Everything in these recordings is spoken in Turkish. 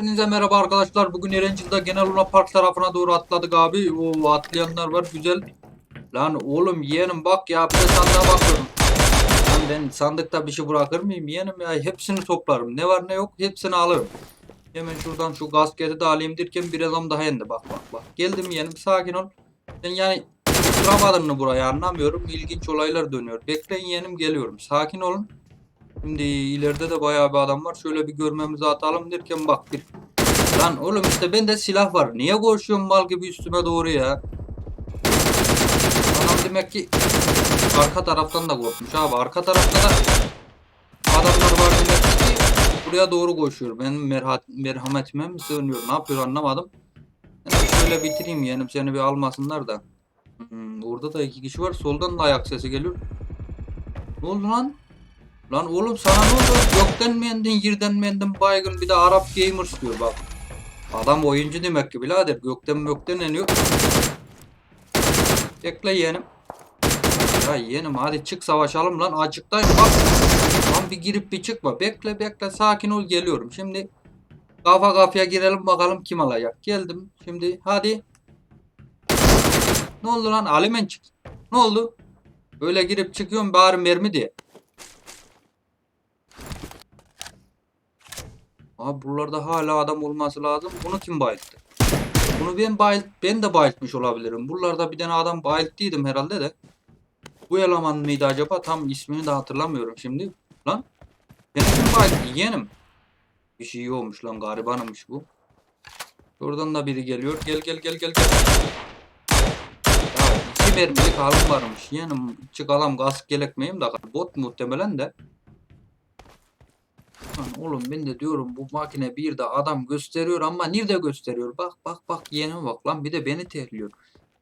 Hepinize merhaba arkadaşlar. Bugün Erencil'de Genel Luna Park tarafına doğru atladık abi. O atlayanlar var güzel. Lan oğlum yeğenim bak ya bir de sandığa bakıyorum. Lan ben sandıkta bir şey bırakır mıyım yeğenim ya hepsini toplarım. Ne var ne yok hepsini alırım. Hemen şuradan şu gasketi de alayım derken bir adam daha indi bak bak bak. Geldim yeğenim sakin ol. Sen yani tutturamadın mı burayı anlamıyorum. İlginç olaylar dönüyor. Bekleyin yeğenim geliyorum. Sakin olun. Şimdi ileride de bayağı bir adam var. Şöyle bir görmemizi atalım derken bak bir. Lan oğlum işte bende silah var. Niye koşuyorsun mal gibi üstüme doğru ya? Adam demek ki arka taraftan da korkmuş abi. Arka tarafta da adamlar var demek ki buraya doğru koşuyor. Benim merha merhametime mi sığınıyor? Ne yapıyor anlamadım. Yani şöyle bitireyim yeğenim seni bir almasınlar da. Hmm, orada da iki kişi var. Soldan da ayak sesi geliyor. Ne oldu lan? Lan oğlum sana ne oldu? Gökten mi yendin, yerden mi yendin baygın bir de Arap Gamers diyor bak. Adam oyuncu demek ki birader. Gökten gökten iniyor. Bekle yeğenim. Ya yeğenim hadi çık savaşalım lan açıktayım bak. Lan bir girip bir çıkma. Bekle bekle sakin ol geliyorum. Şimdi kafa kafaya girelim bakalım kim alacak. Geldim şimdi hadi. Ne oldu lan Alimen çık. Ne oldu? Böyle girip çıkıyorum bari mermi diye. Abi buralarda hala adam olması lazım. Bunu kim bayılttı? Bunu ben bayılt, ben de bayıltmış olabilirim. Buralarda bir tane adam bayılttıydım herhalde de. Bu eleman mıydı acaba? Tam ismini de hatırlamıyorum şimdi. Lan. Beni kim bayılttı? Yeğenim. Bir şey olmuş lan garibanımış bu. Oradan da biri geliyor. Gel gel gel gel gel. Ya iki mermilik halim varmış. Yeğenim çıkalım gaz gerekmeyeyim de bot muhtemelen de. Lan oğlum ben de diyorum bu makine bir de adam gösteriyor ama nerede gösteriyor? Bak bak bak yeğenime bak lan bir de beni terliyor.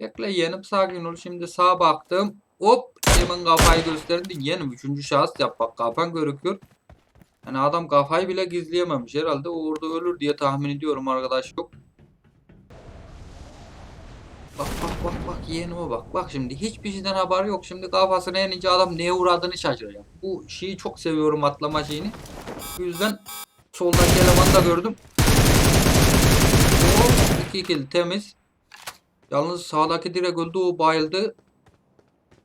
Bekle yeğenim sakin ol şimdi sağa baktım. Hop hemen kafayı gösterdi. Yeğenim üçüncü şahıs yap bak kafan görüküyor. Yani adam kafayı bile gizleyememiş herhalde orada ölür diye tahmin ediyorum arkadaş yok. Bak bak bak bak yeğenime bak. Bak şimdi hiçbir şeyden haberi yok. Şimdi kafasına yenince adam neye uğradığını şaşıracak. Bu şeyi çok seviyorum atlama şeyini. Bu yüzden soldaki elemanı da gördüm. Hop, iki kill temiz. Yalnız sağdaki direkt öldü o bayıldı.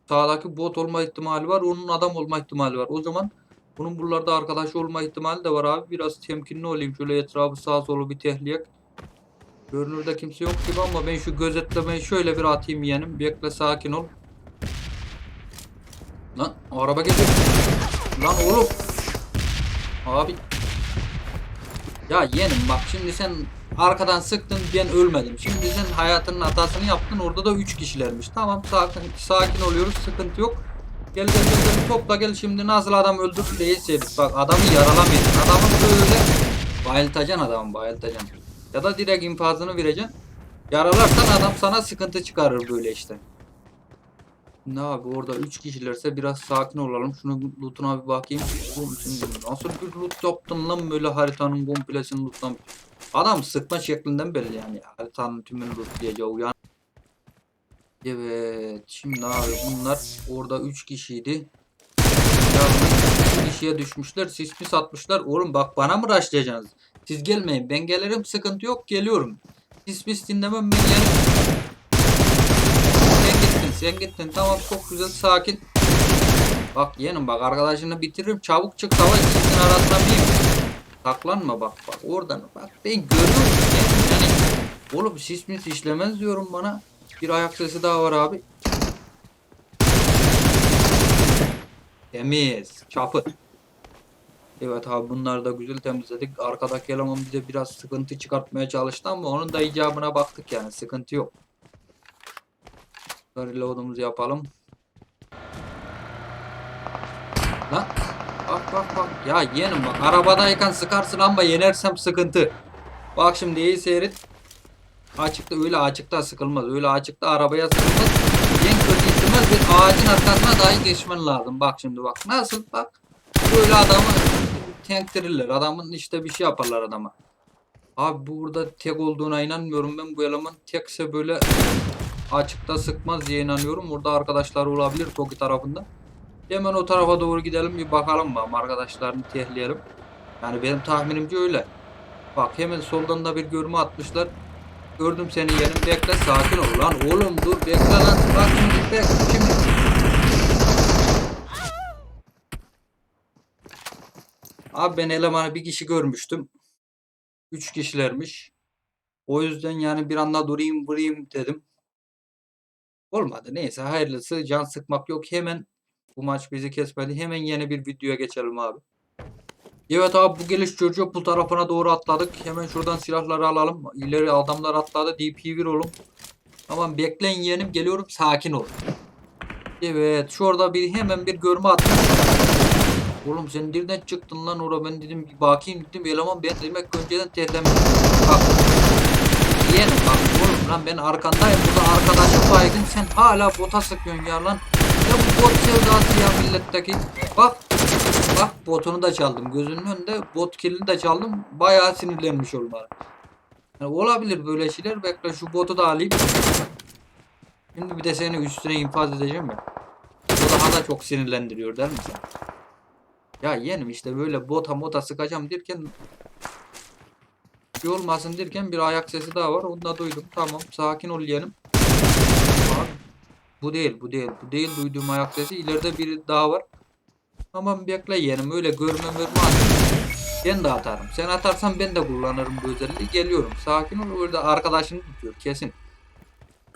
Sağdaki bot olma ihtimali var. Onun adam olma ihtimali var. O zaman bunun buralarda arkadaş olma ihtimali de var abi. Biraz temkinli olayım. Şöyle etrafı sağa solu bir tehliyek. Görünürde kimse yok gibi ama ben şu gözetlemeyi şöyle bir atayım yeğenim. Bekle sakin ol. Lan araba geliyor. Lan oğlum. Abi. Ya yeğenim bak şimdi sen arkadan sıktın ben ölmedim. Şimdi sen hayatının hatasını yaptın orada da 3 kişilermiş. Tamam sakin, sakin oluyoruz sıkıntı yok. Gel gel gel, gel topla gel şimdi nasıl adam öldürdü değil herif. Bak adamı yaralamayın. Adamı böyle bayıltacaksın adamı bayıltacaksın. Ya da direkt infazını vereceksin. Yaralarsan adam sana sıkıntı çıkarır böyle işte. Ne abi orada 3 kişilerse biraz sakin olalım. Şunu lootuna bir bakayım. Oğlum sen nasıl bir loot yaptın lan böyle haritanın komplesini lootlamış. Adam sıkma şeklinden belli yani. Haritanın tümünü lootlayacağı uyan. Evet şimdi abi bunlar orada 3 kişiydi. 3 kişiye düşmüşler. Sis mi satmışlar. Oğlum bak bana mı rushlayacaksınız? Siz gelmeyin. Ben gelirim. Sıkıntı yok. Geliyorum. Sis mis dinlemem ben gelirim. Sen gittin. Tamam çok güzel. Sakin. Bak yeğenim bak arkadaşını bitiririm. Çabuk çık savaş ikisinin arasına bir. Saklanma bak bak oradan. Bak ben görüyorum. Yani oğlum sis mis işlemez diyorum bana. Bir ayak sesi daha var abi. Temiz. Çapı. Evet abi bunları da güzel temizledik. Arkadaki eleman bize biraz sıkıntı çıkartmaya çalıştı ama onun da icabına baktık yani. Sıkıntı yok. Reload'umuzu yapalım. Lan. Bak bak bak. Ya yeğenim bak. Arabadayken sıkarsın ama yenersem sıkıntı. Bak şimdi iyi seyret. Açıkta öyle açıkta sıkılmaz. Öyle açıkta arabaya sıkılmaz. En kötü ihtimal bir ağacın arkasına dahi geçmen lazım. Bak şimdi bak. Nasıl bak. Böyle adamı tanktirirler. Adamın işte bir şey yaparlar adama. Abi burada tek olduğuna inanmıyorum ben. Bu eleman tekse böyle açıkta sıkmaz diye inanıyorum. Burada arkadaşlar olabilir Toki tarafında. Hemen o tarafa doğru gidelim bir bakalım bakalım arkadaşlarını tehleyelim. Yani benim tahminimce öyle. Bak hemen soldan da bir görme atmışlar. Gördüm seni yerim. Bekle sakin ol lan. Oğlum dur bekle lan. Bak şimdi bekle şimdi. Abi ben elemanı bir kişi görmüştüm. Üç kişilermiş. O yüzden yani bir anda durayım vurayım dedim. Olmadı. Neyse hayırlısı. Can sıkmak yok. Hemen bu maç bizi kesmedi. Hemen yeni bir videoya geçelim abi. Evet abi bu geliş çocuğu bu tarafına doğru atladık. Hemen şuradan silahları alalım. İleri adamlar atladı. DP1 olun. Tamam bekleyin yeğenim geliyorum sakin ol. Evet şurada bir hemen bir görme attım. Oğlum sen nereden çıktın lan oraya ben dedim bir bakayım dedim eleman ben demek önceden terlemiş. Bak. Yeğenim bak oğlum lan ben arkandayım burada arkadaşım baygın sen hala bota sıkıyorsun ya lan. Ya bu bot sevdası ya milletteki. Bak Bak botunu da çaldım. Gözünün önünde bot killini de çaldım. Bayağı sinirlenmiş olmalı. Yani olabilir böyle şeyler. Bekle şu botu da alayım. Şimdi bir de seni üstüne infaz edeceğim ya. O daha da çok sinirlendiriyor der misin? Ya yeğenim işte böyle bota mota sıkacağım derken bir olmasın derken bir ayak sesi daha var. Onu da duydum. Tamam sakin ol yeğenim. Bu değil bu değil. Bu değil duyduğum ayak sesi. İleride biri daha var. Tamam bekle yeğenim öyle görme atayım. Ben de atarım. Sen atarsan ben de kullanırım bu özelliği. Geliyorum. Sakin ol. Orada arkadaşını tutuyor kesin.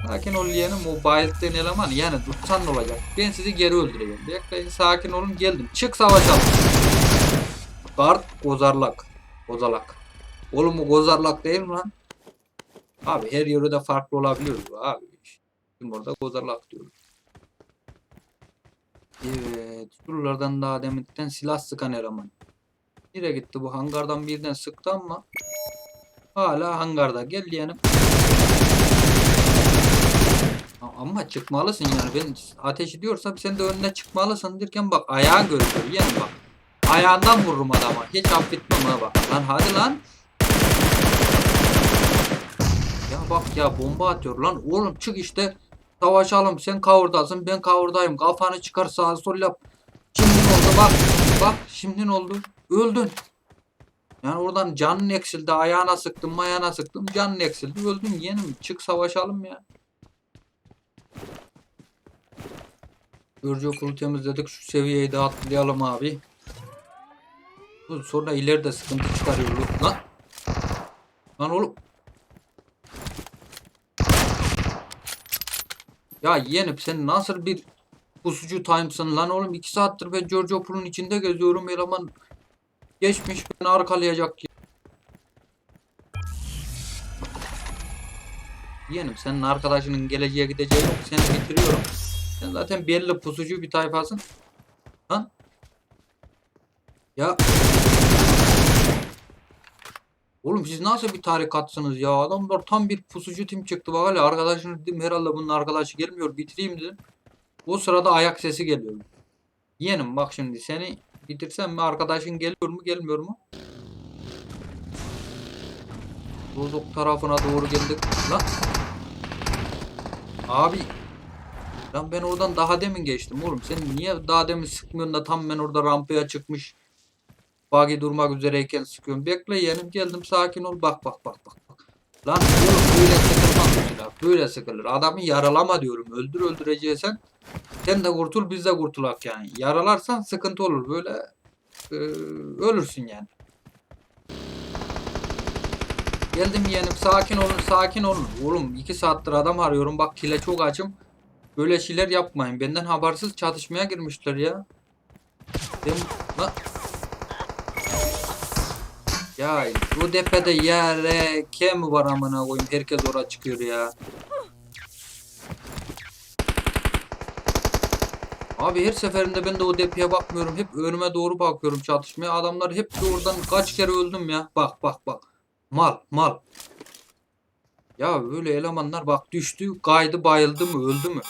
Sakin ol yeğenim. O bayılttığın eleman yani tutsan ne olacak? Ben sizi geri öldüreceğim. Bekleyin sakin olun geldim. Çık savaşalım. Kart gozarlak. Gozalak. Oğlum bu gozarlak değil mi lan? Abi her yörede farklı olabiliyor abi. Şimdi orada gozarlak diyoruz. Evet. Şuralardan daha deminden silah sıkan eleman. Nereye gitti bu? Hangardan birden sıktı ama hala hangarda. Gel. A- Ama çıkmalısın yani. Ben ateş ediyorsam sen de önüne çıkmalısın derken bak ayağın görünüyor. Yeğenim bak. Ayağından vururum adama. Hiç affetmem ha bak. Lan hadi lan. Ya bak ya bomba atıyor lan. Oğlum çık işte. Savaşalım. Sen kavurdasın. Ben kavurdayım. Kafanı çıkar sağa sol yap. Şimdi ne oldu bak. Bak şimdi ne oldu? Öldün. Yani oradan canın eksildi. Ayağına sıktım, ayağına sıktım. Canın eksildi. Öldün yeğenim. Çık savaşalım ya. Görücü okulu temizledik. Şu seviyeyi de atlayalım abi. Sonra ileride sıkıntı çıkarıyor. Lan oğlum. Ya yeğenim sen nasıl bir pusucu timesın lan oğlum 2 saattir ben George Opul'un içinde geziyorum eleman geçmiş beni arkalayacak ya. Yeğenim senin arkadaşının geleceğe gideceği yok seni bitiriyorum. Sen zaten belli pusucu bir tayfasın. Lan. Ya. Oğlum siz nasıl bir tarikatsınız ya? Adamlar tam bir pusucu tim çıktı. Bak arkadaşını dedim herhalde bunun arkadaşı gelmiyor. Bitireyim dedim. O sırada ayak sesi geliyor. Yeğenim bak şimdi seni bitirsem mi arkadaşın geliyor mu gelmiyor mu? Bozuk tarafına doğru geldik. Lan. Abi. Lan ben oradan daha demin geçtim oğlum. Sen niye daha demin sıkmıyorsun da tam ben orada rampaya çıkmış. Buggy durmak üzereyken sıkıyorum. Bekle yeğenim geldim sakin ol. Bak bak bak bak. Lan oğlum böyle sıkılmaz silah. Böyle sıkılır. Adamı yaralama diyorum. Öldür öldüreceksen. Sen de kurtul biz de kurtulak yani. Yaralarsan sıkıntı olur. Böyle e, ölürsün yani. Geldim yeğenim sakin olun sakin olun. Oğlum 2 saattir adam arıyorum. Bak kile çok açım. Böyle şeyler yapmayın. Benden habersiz çatışmaya girmişler ya. Ben... Lan... Ya bu depede yere kim var amına koyayım herkes oraya çıkıyor ya. Abi her seferinde ben de o depeye bakmıyorum. Hep önüme doğru bakıyorum çatışmaya. Adamlar hep oradan kaç kere öldüm ya. Bak bak bak. Mal mal. Ya böyle elemanlar bak düştü kaydı bayıldı mı öldü mü?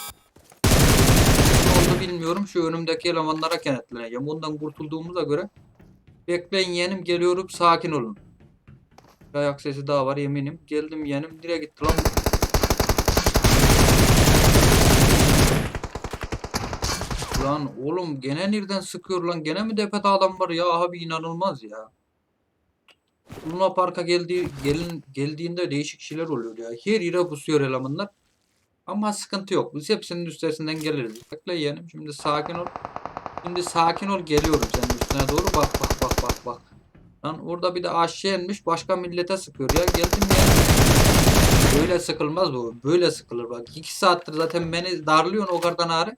Ne oldu bilmiyorum. Şu önümdeki elemanlara kenetleneceğim. Ondan kurtulduğumuza göre Bekleyin yeğenim geliyorum sakin olun. Bir ayak sesi daha var eminim. Geldim yeğenim nereye gitti lan? Lan oğlum gene nereden sıkıyor lan? Gene mi depede adam var ya? Abi inanılmaz ya. Luna Park'a geldiği gelin geldiğinde değişik şeyler oluyor ya. Her yere pusuyor elemanlar. Ama sıkıntı yok. Biz hepsinin üstesinden geliriz. Bekle yeğenim. Şimdi sakin ol. Şimdi sakin ol. Geliyorum senin üstüne doğru. Bak bak bak bak bak. Lan orada bir de aşağı inmiş. Başka millete sıkıyor ya. Geldim ya. Böyle sıkılmaz bu. Böyle sıkılır bak. 2 saattir zaten beni darlıyorsun o kadar ağrı.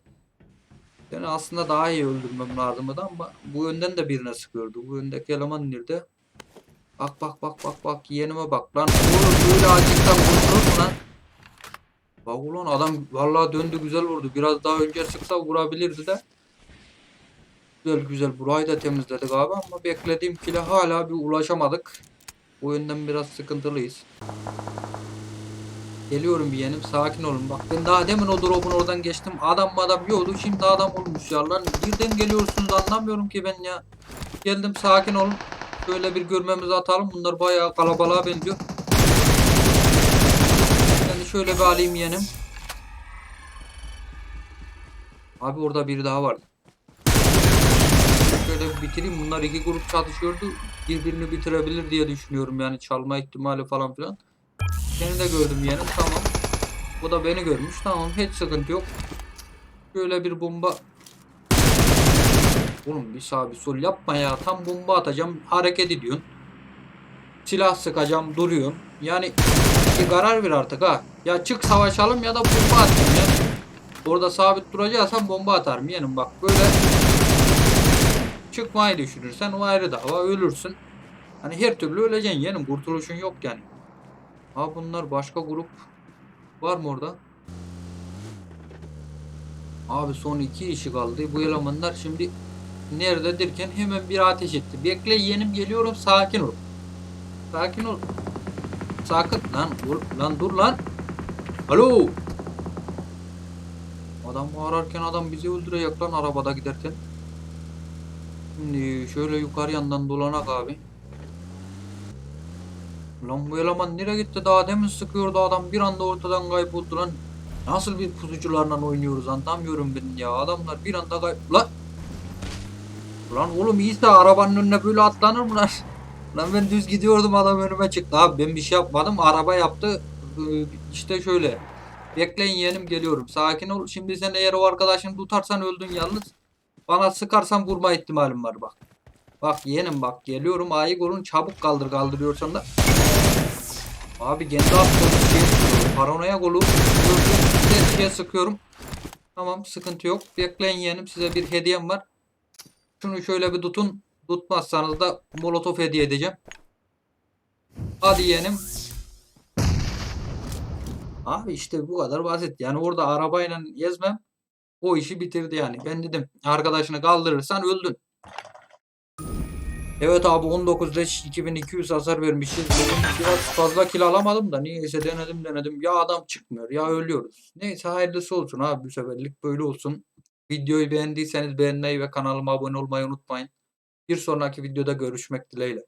Yani aslında daha iyi öldürmem lazımdı ama bu yönden de birine sıkıyordu. Bu yöndeki eleman nerede? Bak bak bak bak bak yeğenime bak lan. Oğlum böyle acıktan vurulur lan? Bak ulan adam vallahi döndü güzel vurdu. Biraz daha önce sıksa vurabilirdi de. Güzel güzel. Burayı da temizledik abi ama beklediğim kile hala bir ulaşamadık. Bu yönden biraz sıkıntılıyız. Geliyorum bir yeğenim sakin olun. Bak ben daha demin o drop'un oradan geçtim. Adam adam yoktu şimdi adam olmuş ya lan. Birden geliyorsunuz anlamıyorum ki ben ya. Geldim sakin olun. Şöyle bir görmemizi atalım. Bunlar bayağı kalabalığa benziyor. Ben de şöyle bir alayım yeğenim. Abi orada biri daha vardı bir bitireyim bunlar iki grup çatışıyordu birbirini bitirebilir diye düşünüyorum yani çalma ihtimali falan filan seni de gördüm yeğenim tamam. Bu da beni görmüş tamam hiç sıkıntı yok. Şöyle bir bomba. Oğlum bir sağ bir sol yapma ya. Tam bomba atacağım hareket ediyorsun. Silah sıkacağım duruyorsun. Yani bir karar ver artık ha. Ya çık savaşalım ya da bomba atayım ya. Orada sabit duracaksan bomba atarım yeğenim bak böyle. Çıkmayı düşünürsen o ayrı dava ölürsün. Hani her türlü öleceksin yeğenim kurtuluşun yok yani. Ha bunlar başka grup var mı orada? Abi son iki işi kaldı. Bu elemanlar şimdi nerededirken hemen bir ateş etti. Bekle yeğenim geliyorum sakin ol. Sakin ol. Sakın lan dur lan dur lan. Alo. Adam ararken adam bizi öldürecek lan arabada giderken. Şimdi şöyle yukarı yandan dolanak abi. Lan bu eleman nereye gitti? Daha demin sıkıyordu adam bir anda ortadan kayboldu lan. Nasıl bir pusucularla oynuyoruz anlamıyorum ben ya. Adamlar bir anda kay... Lan! Lan oğlum iyiyse arabanın önüne böyle atlanır mı lan? Lan ben düz gidiyordum adam önüme çıktı. Abi ben bir şey yapmadım. Araba yaptı. Ee, İşte şöyle. Bekleyin yeğenim geliyorum. Sakin ol. Şimdi sen eğer o arkadaşını tutarsan öldün yalnız. Bana sıkarsan vurma ihtimalim var bak. Bak yeğenim bak geliyorum ayı golün çabuk kaldır kaldırıyorsan da. Abi kendi attığım paranoya golü. Şeye sıkıyorum. Tamam sıkıntı yok. Bekleyin yeğenim size bir hediyem var. Şunu şöyle bir tutun. Tutmazsanız da molotof hediye edeceğim. Hadi yeğenim. Abi işte bu kadar basit. Yani orada arabayla gezmem o işi bitirdi yani. Ben dedim arkadaşını kaldırırsan öldün. Evet abi 19 leş 2200 hasar vermişiz. Biraz fazla kill alamadım da niyeyse denedim denedim. Ya adam çıkmıyor ya ölüyoruz. Neyse hayırlısı olsun abi bu seferlik böyle olsun. Videoyu beğendiyseniz beğenmeyi ve kanalıma abone olmayı unutmayın. Bir sonraki videoda görüşmek dileğiyle.